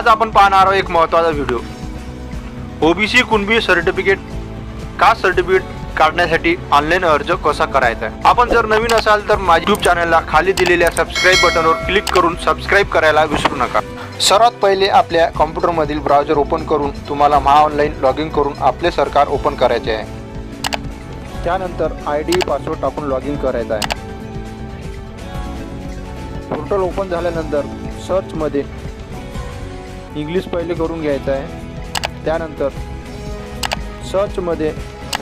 आज आपण पाहणार आहोत एक महत्त्वाचा video OBC Kunbi certificate caste certificate काढण्यासाठी ऑनलाईन अर्ज कसा करायचा आहे? आपण जर नवीन असाल तर माझ्या यूट्यूब चॅनलला खाली दिलेल्या सबस्क्राईब बटनवर क्लिक करून सबस्क्राईब करायला विसरू नका. सर्वात पहिले आपल्या कॉम्प्युटरमधील ब्राउझर ओपन करून तुम्हाला महा ऑनलाईन लॉग इन करून आपले सरकार ओपन करायचे आहे. त्यानंतर आय डी पासवर्ड टाकून लॉग इन करायचं आहे. पोर्टल ओपन झाल्यानंतर सर्चमध्ये इंग्लिश पहिले करून घ्यायचं आहे. त्यानंतर सर्चमध्ये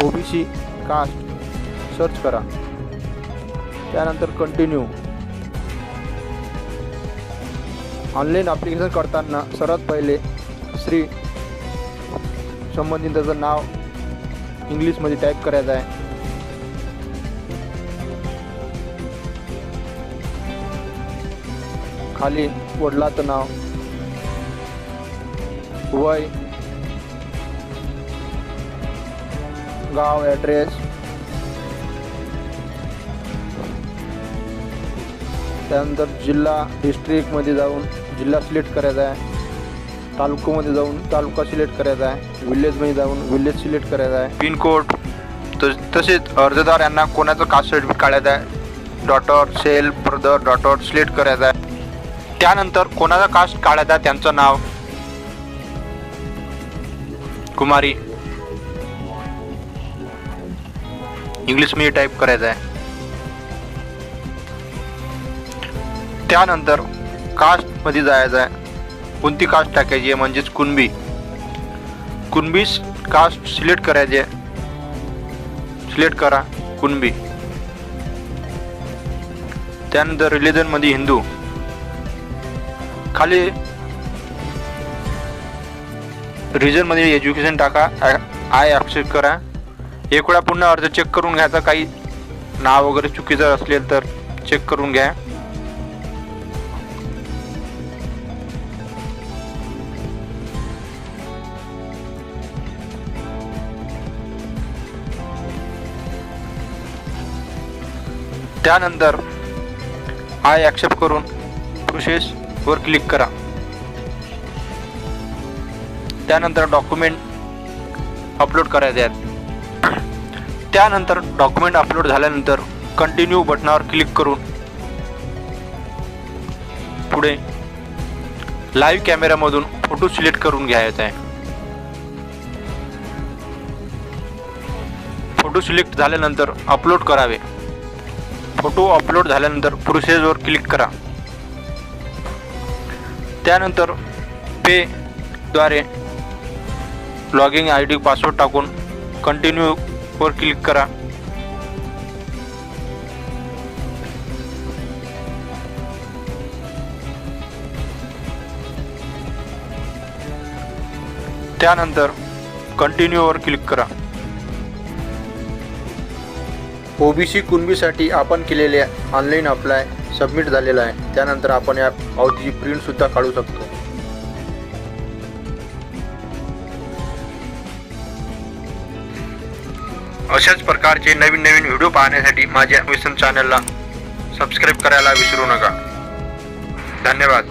O B C caste search करा. त्यानंतर कंटिन्यू ऑनलाईन ॲप्लिकेशन करताना सर्वात पहिले श्री संबंधित त्याचं नाव इंग्लिशमध्ये टाईप करायचं आहे. खाली वडिलाचं नाव वय गाव ॲड्रेस त्यानंतर जिल्हा डिस्ट्रिक्टमध्ये जाऊन जिल्हा सिलेक्ट करायचा आहे. तालुक्यामध्ये जाऊन तालुका सिलेक्ट करायचा आहे. विलेजमध्ये जाऊन विलेज सिलेक्ट करायचा आहे. पिनकोड तसेच अर्जदार यांना कोणाचं कास्ट सर्टिफिकेट काढायचं आहे? Daughter self brother daughter select करायचा आहे. त्यानंतर कोणाचा कास्ट काढायचा आहे? त्यांचं नाव. कुमारी इंग्लिशमध्ये टाईप करायचं आहे त्यानंतर कास्टमध्ये जायचं आहे कोणती कास्ट टाकायची आहे? म्हणजेच कुणबी. कुणबी कास्ट सिलेक्ट करायची आहे. सिलेक्ट करा कुणबी. त्यानंतर रिलिजनमध्ये हिंदू. खाली रिजनमध्ये एज्युकेशन टाका आय ॲक्सेप्ट करा. एक वेळा पुन्हा अर्ज चेक करून घ्यायचा काही नाव वगैरे चुकीचं असेल तर चेक करून घ्या. त्यानंतर आय ॲक्सेप्ट करून प्रोसेसवर क्लिक करा. त्यानंतर डॉक्युमेंट अपलोड करायचे आहेत. त्यानंतर डॉक्युमेंट अपलोड झाल्यानंतर कंटिन्यू बटनावर क्लिक करून पुढे लाईव्ह कॅमेऱ्यामधून फोटो सिलेक्ट करून घ्यायचा आहे. फोटो सिलेक्ट झाल्यानंतर अपलोड करावे. फोटो अपलोड झाल्यानंतर प्रोसेसवर क्लिक करा. त्यानंतर पेद्वारे लॉगिंग आय डी पासवर्ड टाकून कंटिन्यूवर क्लिक करा. त्यानंतर कंटिन्यूवर क्लिक करा. ओबीसी कुणबीसाठी आपण केलेले ऑनलाईन अप्लाय सबमिट झालेला आहे. त्यानंतर आपण या पावतीची प्रिंटसुद्धा काढू शकतो. अशाच प्रकारचे नवीन नवीन व्हिडिओ पाहण्यासाठी माझ्या मिशन चॅनलला सबस्क्राईब करायला विसरू नका. धन्यवाद.